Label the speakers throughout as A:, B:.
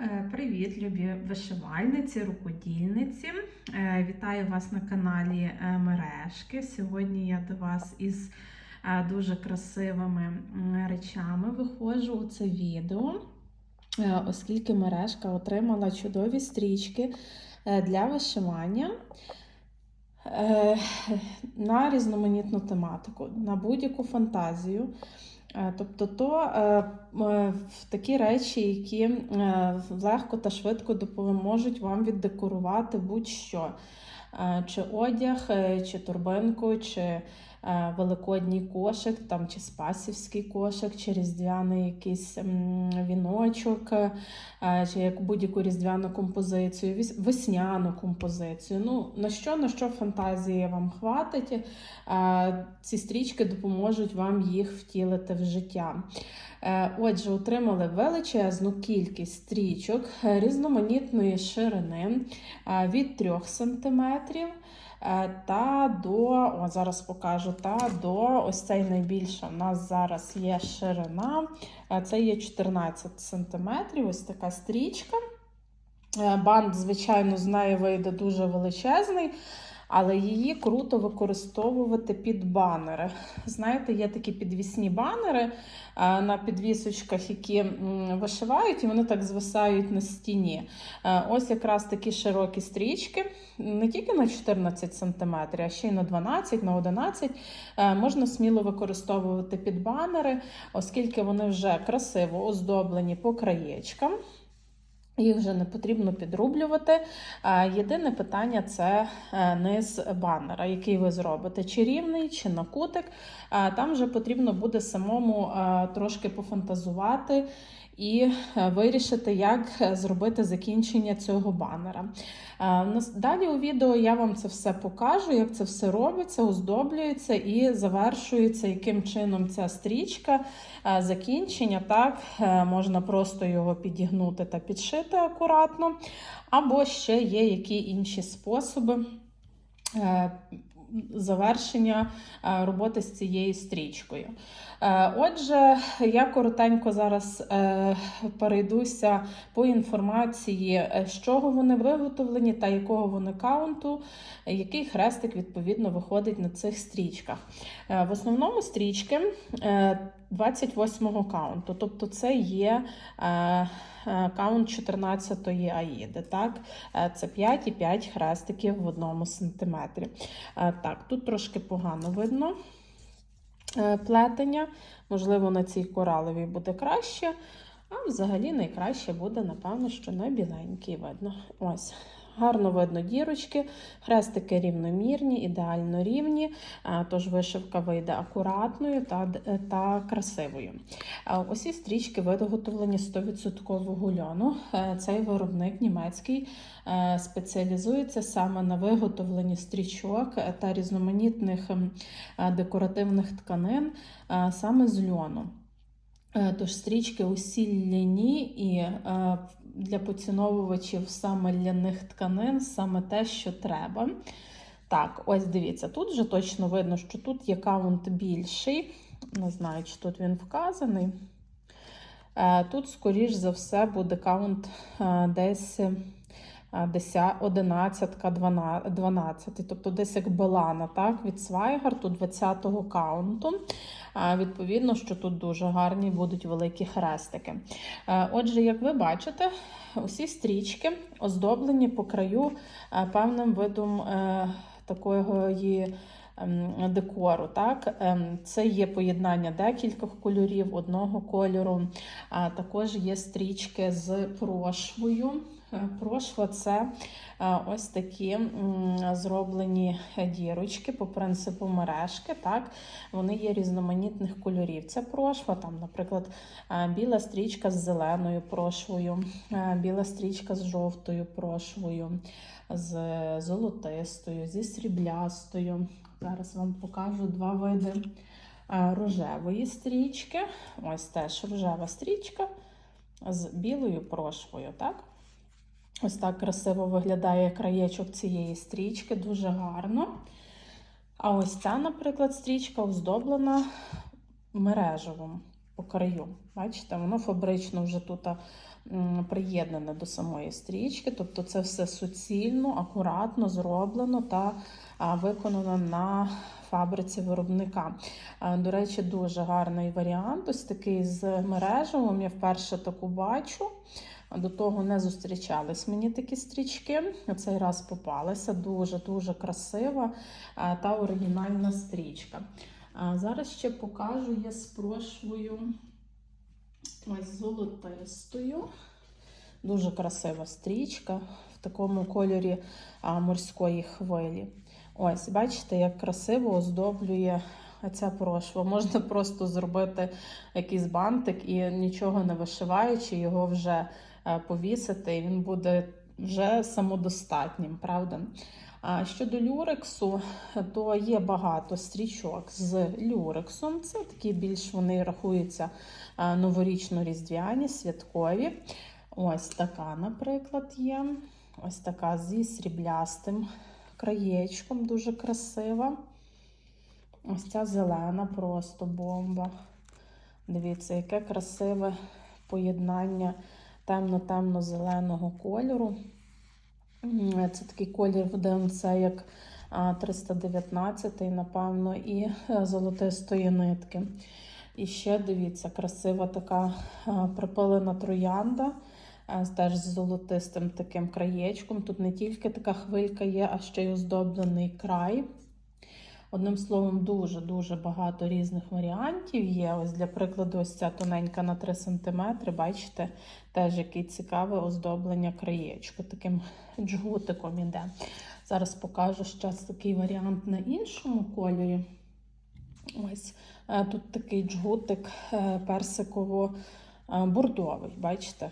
A: Е, Привіт, любі вишивальниці, рукодільниці. Е, Вітаю вас на каналі е, Мережки. Сьогодні я до вас із дуже красивими речами виходжу у це відео, оскільки мережка отримала чудові стрічки для вишивання. На різноманітну тематику, на будь-яку фантазію. Е, Тобто, то е, е, такі речі, які легко та швидко допоможуть вам віддекорувати будь-що. Чи одяг, чи торбинку, чи великодній кошик, там, чи спасівський кошик, чи різдвяний якийсь віночок, е, чи як будь-яку різдвяну композицію, весняну композицію. Ну, на що, на що фантазії вам хватить, е, ці стрічки допоможуть вам їх втілити в життя. Е, Отже, отримали величезну кількість стрічок е, різноманітної ширини е, від 3 см та до, о, зараз покажу, та до ось цей найбільша. У нас зараз є ширина, е, це є 14 см, ось така стрічка. Банд, Бант, звичайно, з неї вийде дуже величезний, але її круто використовувати під банери. Знаєте, є такі підвісні банери е, на підвісочках, які вишивають, і вони так звисають на стіні. Е, Ось якраз такі широкі стрічки, не тільки на 14 см, а ще й на 12, на 11 е, можна сміло використовувати під банери, оскільки вони вже красиво оздоблені по краєчкам. Їх вже не потрібно підрублювати. Е, Єдине питання це е, низ банера, який ви зробите, чи рівний, чи на кутик. Е, Там вже потрібно буде самому трошки пофантазувати і е, вирішити, як е, зробити закінчення цього банера. Е, Далі у відео я вам це все покажу, як це все робиться, оздоблюється і завершується, яким чином ця стрічка закінчення. Так, можна просто його підігнути та підшити акуратно, або ще є які інші способи. Завершення е, роботи з цією стрічкою. Е, Отже, я коротенько зараз е, перейдуся по інформації, з чого вони виготовлені та якого вони каунту, який хрестик відповідно виходить на цих стрічках. В основному стрічки е, 28-го каунту, тобто це є каунт 14-ї аїди. Так? Це 5 і 5 хрестиків в одному сантиметрі. Так, тут трошки погано видно е, плетення. Можливо, на цій кораловій буде краще. А взагалі найкраще буде, напевно, що на біленькій видно. Ось. Гарно видно дірочки, хрестики рівномірні, ідеально рівні, е, тож вишивка вийде акуратною та, та красивою. Е, Усі стрічки виготовлені 100% льону. Е, Цей виробник німецький е, спеціалізується саме на виготовленні стрічок е, та різноманітних ем, е, декоративних тканин е, саме з льону. Е, Тож стрічки усі ляні і е, для поціновувачів саме ляних тканин саме те, що треба. Так, ось дивіться, тут вже точно видно, що тут є каунт більший. Не знаю, чи тут він вказаний. Е, Тут, скоріш за все, буде каунт е, десь 10, 11, 12, 12, тобто десь як Белана, так, від Свайгарту 20-го каунту. Е, Відповідно, що тут дуже гарні будуть великі хрестики. Е, Отже, як ви бачите, усі стрічки оздоблені по краю е, певним видом е, такої ем, декору. Так? Ем, Це є поєднання декількох кольорів, одного кольору. А також є стрічки з прошвою. Прошва це е, ось такі зроблені дірочки по принципу мережки. Так? Вони є різноманітних кольорів. Це прошва, там, наприклад, е, біла стрічка з зеленою прошвою, е, біла стрічка з жовтою прошвою, з золотистою, зі сріблястою. Зараз вам покажу два види рожевої стрічки. Ось теж рожева стрічка з білою прошвою. Так? Ось так красиво виглядає краєчок цієї стрічки, дуже гарно. А ось ця, наприклад, стрічка оздоблена мережевим. по краю. Бачите, воно фабрично вже тут приєднане до самої стрічки. Тобто це все суцільно, акуратно зроблено та виконано на фабриці виробника. До речі, дуже гарний варіант. Ось такий з мережевим. Я вперше таку бачу. До того не зустрічались мені такі стрічки. Цей раз попалася. Дуже-дуже красива та оригінальна стрічка. Зараз ще покажу я з прошвою золотистою. Дуже красива стрічка в такому кольорі морської хвилі. Ось, бачите, як красиво оздоблює ця прошва. Можна просто зробити якийсь бантик і нічого не вишиваючи, його вже е, повісити, і він буде вже самодостатнім, правда? Щодо люрексу, то є багато стрічок з люрексом. Це такі більш вони рахуються новорічно-різдвяні, святкові. Ось така, наприклад, є. Ось така зі сріблястим краєчком, дуже красива. Ось ця зелена, просто бомба. Дивіться, яке красиве поєднання темно-темно-зеленого кольору. Це такий колір в ДМЦ, як а, 319, напевно, і е, золотистої нитки. І ще дивіться, красива така припилена троянда, теж з золотистим таким краєчком. Тут не тільки така хвилька є, а ще й оздоблений край. Одним словом, дуже-дуже багато різних варіантів є. Ось для прикладу, ось ця тоненька на 3 см. Бачите, теж який цікаве оздоблення краєчку. Таким джгутиком іде. Зараз покажу ще такий варіант на іншому кольорі. Ось е, тут такий джгутик е, персиково-бурдовий. Бачите?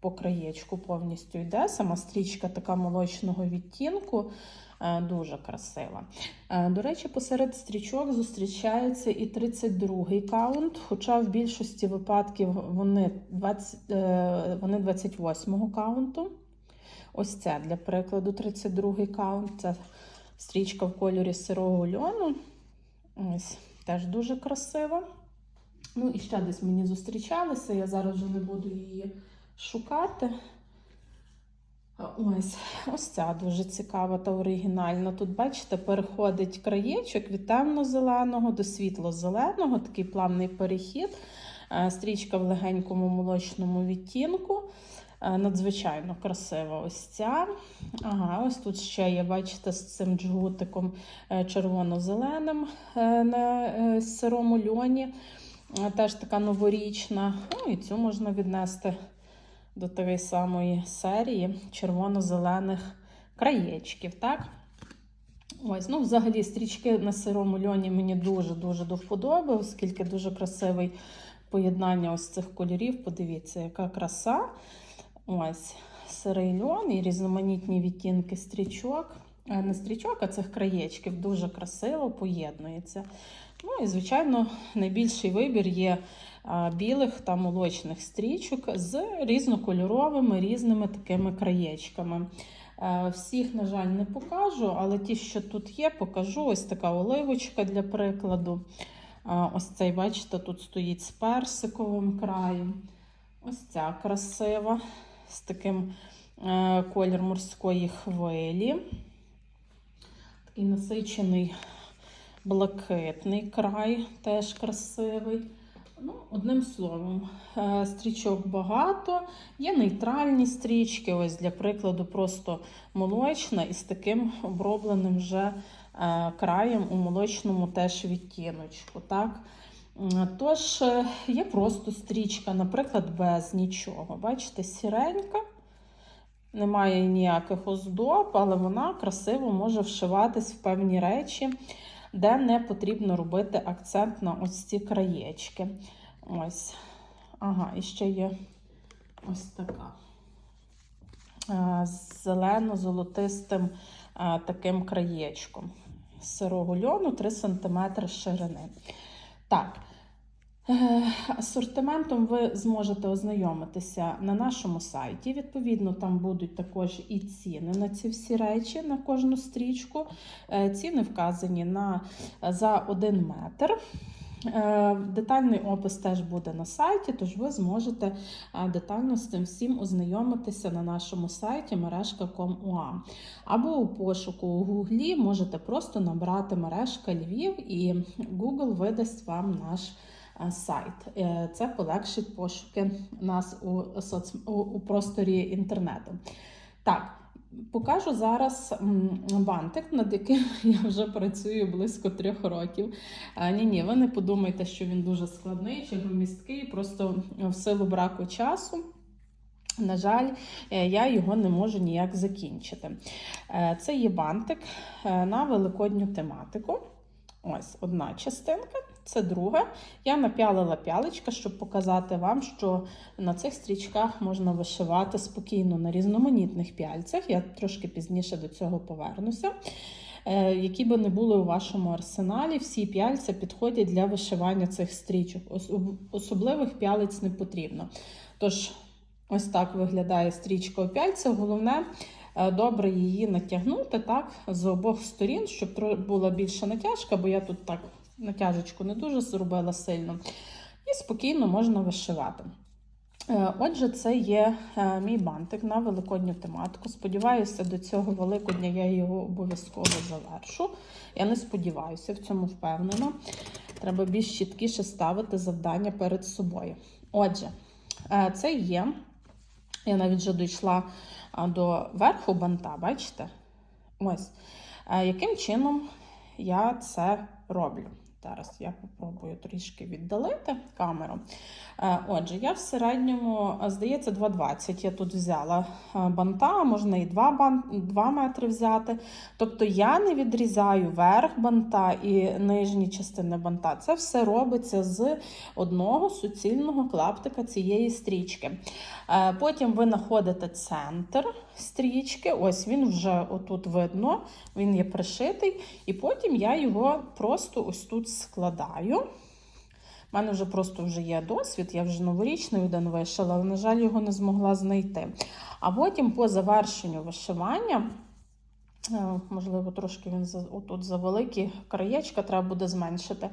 A: По краєчку повністю йде. Сама стрічка така молочного відтінку. Е, Дуже красива. Е, До речі, посеред стрічок зустрічається і 32-й каунт, хоча в більшості випадків вони, 20, е, вони 28-го каунту. Ось це, для прикладу, 32-й каунт. Це стрічка в кольорі сирого льону. Ось, теж дуже красива. Ну і ще десь мені зустрічалися, я зараз вже не буду її шукати. Ось, ось ця дуже цікава та оригінальна. Тут, бачите, переходить краєчок від темно-зеленого до світло-зеленого, такий плавний перехід. Е, Стрічка в легенькому молочному відтінку. Е, Надзвичайно красива ось ця. Ага, ось тут ще є, бачите, з цим джгутиком е, червоно-зеленим на сирому льоні. Теж така новорічна. Ну і цю можна віднести до тієї самої серії червоно-зелених краєчків. так? Ось, ну, взагалі, стрічки на сирому льоні мені дуже-дуже до вподоби, оскільки дуже красивий поєднання ось цих кольорів. Подивіться, яка краса. Ось сирий льон і різноманітні відтінки стрічок. Е, Не стрічок, а цих краєчків дуже красиво поєднується. Ну і, звичайно, найбільший вибір є білих та молочних стрічок з різнокольоровими різними такими краєчками. Е, Всіх, на жаль, не покажу, але ті, що тут є, покажу. Ось така оливочка для прикладу. Ось цей, бачите, тут стоїть з персиковим краєм. Ось ця красива, з таким е, колір морської хвилі. Такий насичений блакитний край, теж красивий. Ну, Одним словом, е, стрічок багато. Є нейтральні стрічки, ось для прикладу, просто молочна і з таким обробленим вже е, краєм у молочному теж відтіночку. Так? Тож, е, є просто стрічка, наприклад, без нічого. Бачите, сіренька. Немає ніяких оздоб, але вона красиво може вшиватись в певні речі, де не потрібно робити акцент на ось ці краєчки. Ось. Ага, і ще є ось така. Е, зелено-золотистим е, таким краєчком. З сирого льону 3 см ширини. Так. Е, Асортиментом ви зможете ознайомитися на нашому сайті. Відповідно, там будуть також і ціни на ці всі речі, на кожну стрічку. Е, Ціни вказані на, за 1 метр. Е, Детальний опис теж буде на сайті, тож ви зможете детально з цим всім ознайомитися на нашому сайті мережка.com.ua. Або у пошуку у Гуглі можете просто набрати мережка Львів і Google видасть вам наш сайт. Е, Це полегшить пошуки нас у, соц... у, просторі інтернету. Так. Покажу зараз бантик, над яким я вже працюю близько трьох років. Ні, ні, ви не подумайте, що він дуже складний чи громісткий, просто в силу браку часу. На жаль, е, я його не можу ніяк закінчити. Е, Це є бантик е, на великодню тематику. Ось одна частинка, це друга. Я напялила пялечка, щоб показати вам, що на цих стрічках можна вишивати спокійно на різноманітних пяльцях. Я трошки пізніше до цього повернуся. Е, Які би не були у вашому арсеналі, всі пяльця підходять для вишивання цих стрічок. Особливих пялиць не потрібно. Тож, ось так виглядає стрічка у пяльця. Головне е, добре її натягнути так, з обох сторін, щоб була більша натяжка, бо я тут так натяжечку не дуже зробила сильно. І спокійно можна вишивати. Е, Отже, це є е, мій бантик на великодню тематику. Сподіваюся, до цього Великодня я його обов'язково завершу. Я не сподіваюся, в цьому впевнена. Треба більш чіткіше ставити завдання перед собою. Отже, е, це є. Я навіть вже дійшла до верху банта, бачите? Ось. Яким чином я це роблю? Зараз я попробую трішки віддалити камеру. Е, Отже, я в середньому, е, здається, 2,20 я тут взяла е, банта, можна і 2, бан, 2 метри взяти. Тобто я не відрізаю верх банта і нижні частини банта. Це все робиться з одного суцільного клаптика цієї стрічки. Потім ви знаходите центр стрічки. Ось він вже отут видно, він є пришитий. І потім я його просто ось тут складаю. У мене вже просто вже є досвід, я вже новорічний один вишила, але, на жаль, його не змогла знайти. А потім по завершенню вишивання, е, можливо, трошки він отут за великі краєчка треба буде зменшити.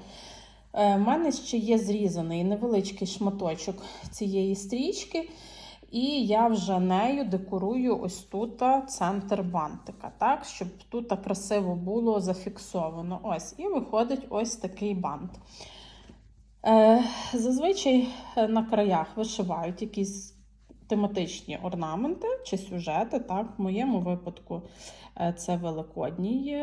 A: У мене ще є зрізаний невеличкий шматочок цієї стрічки. І я вже нею декорую ось тут центр бантика, так, щоб тут красиво було зафіксовано. Ось, і виходить ось такий бант. Е, Зазвичай е, на краях вишивають якісь тематичні орнаменти чи сюжети. Так, В моєму випадку е, це великодній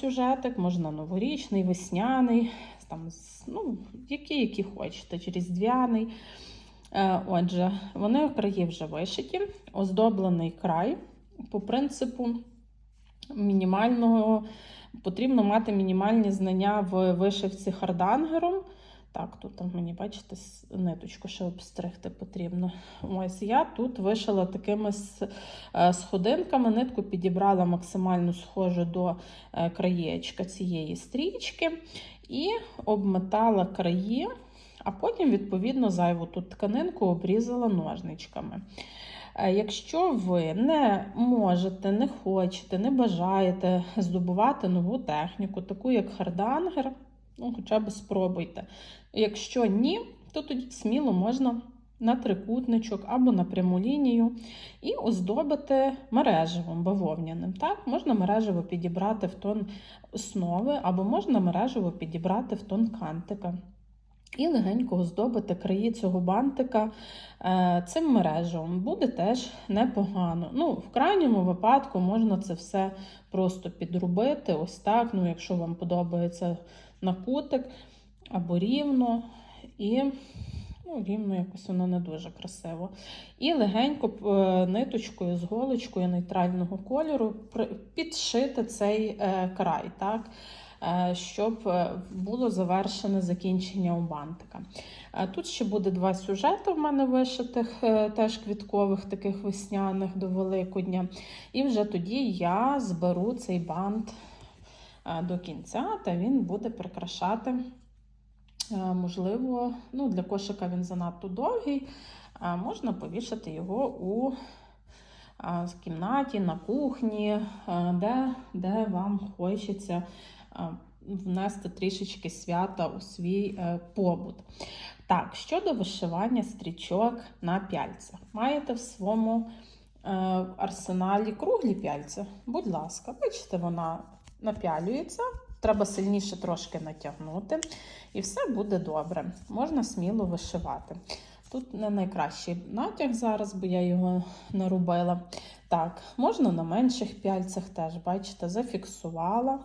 A: сюжетик, можна новорічний, весняний, там, ну, який, який хочете, різдвяний. Е, Отже, вони краї вже вишиті, оздоблений край по принципу мінімального. Потрібно мати мінімальні знання в вишивці хардангером. Так, тут мені, бачите, ниточку ще обстригти потрібно. Ось я тут вишила такими е, сходинками, нитку підібрала максимально схожу до е, краєчка цієї стрічки і обметала краї, а потім, відповідно, зайву тут тканинку обрізала ножничками. Е, Якщо ви не можете, не хочете, не бажаєте здобувати нову техніку, таку як хардангер, ну хоча б спробуйте. Якщо ні, то тоді сміло можна на трикутничок або на пряму лінію і оздобити мережевим бавовняним. Так, можна мережево підібрати в тон основи, або можна мережево підібрати в тон кантика. І легенько оздобити краї цього бантика е, цим мережевим. Буде теж непогано. Ну, в крайньому випадку можна це все просто підробити. Ось так. Ну, якщо вам подобається на кутик або рівно. І ну, рівно якось воно не дуже красиво. І легенько е, ниточкою з голочкою нейтрального кольору підшити цей е, край. так? Е, щоб е, було завершене закінчення у бантика. Е, Тут ще буде два сюжети в мене вишитих, теж квіткових, таких весняних до Великодня. І вже тоді я зберу цей бант до кінця, та він буде прикрашати. Можливо, ну, для кошика він занадто довгий, можна повішати його у кімнаті, на кухні, де, де вам хочеться внести трішечки свята у свій е, побут. Так, щодо вишивання стрічок на пяльцях. Маєте в своєму е, арсеналі круглі пяльця? Будь ласка, бачите, вона напялюється. Треба сильніше трошки натягнути, і все буде добре. Можна сміло вишивати. Тут не найкращий натяг зараз, бо я його не робила. Так, можна на менших пяльцях теж, бачите, зафіксувала.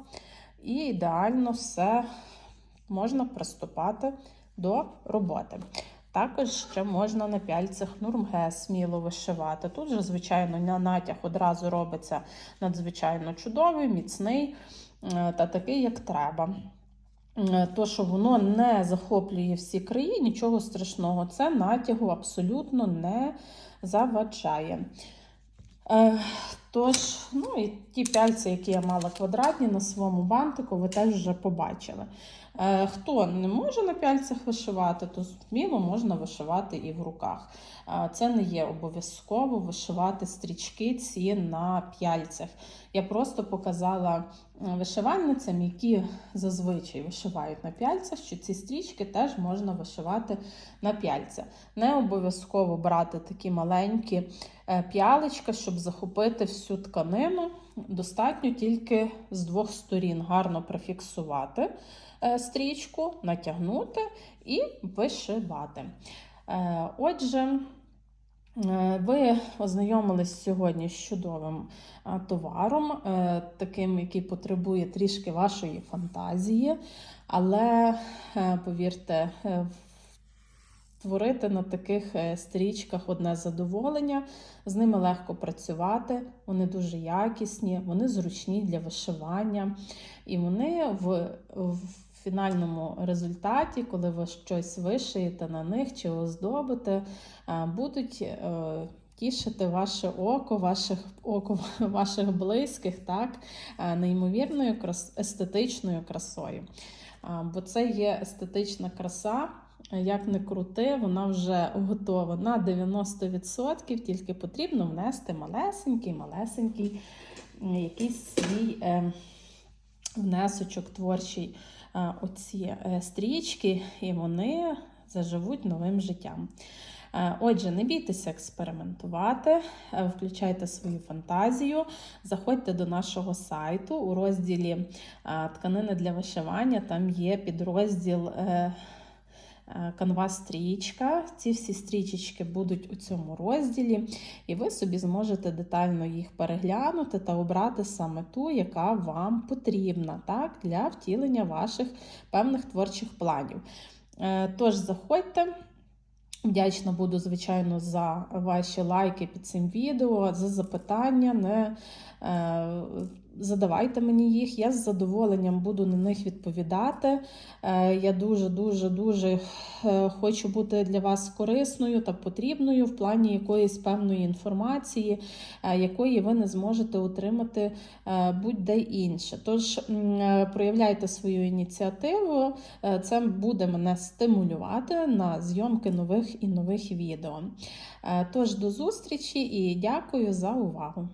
A: І ідеально все можна приступати до роботи. Також ще можна на пяльцях нурмге сміло вишивати. Тут же, звичайно, на натяг одразу робиться надзвичайно чудовий, міцний е, та такий, як треба. Е, То, що воно не захоплює всі краї, нічого страшного. Це натягу абсолютно не заважає. Тож, ну і ті пяльці, які я мала квадратні на своєму бантику, ви теж вже побачили. Е, Хто не може на пяльцях вишивати, то сміло можна вишивати і в руках. Е, Це не є обов'язково вишивати стрічки ці на пяльцях. Я просто показала е, вишивальницям, які зазвичай вишивають на пяльцях, що ці стрічки теж можна вишивати на пяльцях. Не обов'язково брати такі маленькі е, п'ялечка, щоб захопити всю тканину. Достатньо тільки з двох сторін гарно прифіксувати е, стрічку, натягнути і вишивати. Отже, ви ознайомились сьогодні з чудовим е, товаром, е, таким, який потребує трішки вашої фантазії, але е, повірте, е, Творити на таких е, стрічках одне задоволення, з ними легко працювати, вони дуже якісні, вони зручні для вишивання, і вони в, в фінальному результаті, коли ви щось вишиєте на них чи оздобите, е, будуть е, тішити ваше око, ваших, око ваших близьких, так, е, неймовірною естетичною красою. Бо це є естетична краса. Як не крути, вона вже готова на 90%, тільки потрібно внести малесенький, малесенький якийсь свій е, внесочок творчий оці е, стрічки, і вони заживуть новим життям. Е, Отже, не бійтеся експериментувати, е, включайте свою фантазію, заходьте до нашого сайту у розділі тканини для вишивання. Там є підрозділ канва стрічка. Ці всі стрічечки будуть у цьому розділі, і ви собі зможете детально їх переглянути та обрати саме ту, яка вам потрібна так, для втілення ваших певних творчих планів. Е, Тож заходьте. Вдячна буду, звичайно, за ваші лайки під цим відео, за запитання. Не е, задавайте мені їх. Я з задоволенням буду на них відповідати. Е, я дуже, дуже, е, хочу бути для вас корисною та потрібною в плані якоїсь певної інформації, е, якої ви не зможете отримати будь-де інше. Тож проявляйте свою ініціативу. Це буде мене стимулювати на зйомки нових і нових відео. Тож до зустрічі і дякую за увагу!